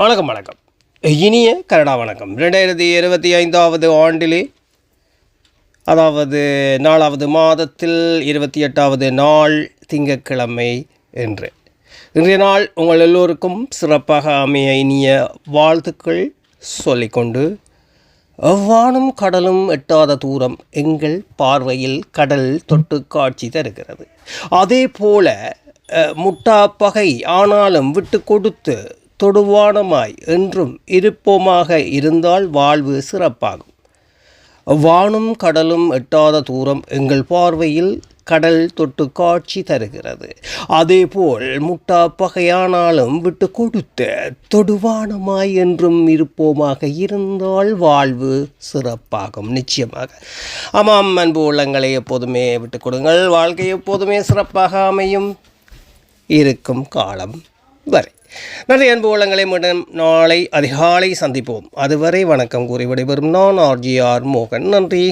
வணக்கம் வணக்கம். இனிய கனடா வணக்கம். ரெண்டாயிரத்தி இருபத்தி ஐந்தாவது ஆண்டிலே அதாவது நாலாவது மாதத்தில் இருபத்தி எட்டாவது நாள் திங்கக்கிழமை என்று. இன்றைய நாள் உங்கள் எல்லோருக்கும் சிறப்பாக அமைய இனிய வாழ்த்துக்கள் சொல்லிக்கொண்டு எவ்வானும் கடலும் எட்டாத தூரம் எங்கள் பார்வையில் கடல் தொட்டு காட்சி தருகிறது. அதே போல முட்டா பகை ஆனாலும் விட்டு கொடுத்து தொடுவானமாய் என்றும் இருப்போமாக இருந்தால் வாழ்வு சிறப்பாகும். வானும் கடலும் எட்டாத தூரம் எங்கள் பார்வையில் கடல் தொட்டு காட்சி தருகிறது. அதேபோல் முட்டா பகையானாலும் விட்டு கொடுத்த தொடுவானமாய் என்றும் இருப்போமாக இருந்தால் வாழ்வு சிறப்பாகும். நிச்சயமாக. ஆமாம் அன்பு உள்ளங்களை எப்போதுமே விட்டு கொடுங்கள். வாழ்க்கை எப்போதுமே சிறப்பாக அமையும். இருக்கும் காலம். வரை நன்றி அன்பு உள்ளங்களை மீண்டும் நாளை அதிகாலை சந்திப்போம் அதுவரை வணக்கம் கூறி விடைபெறும் நான் ஆர்ஜிஆர் மோகன் நன்றி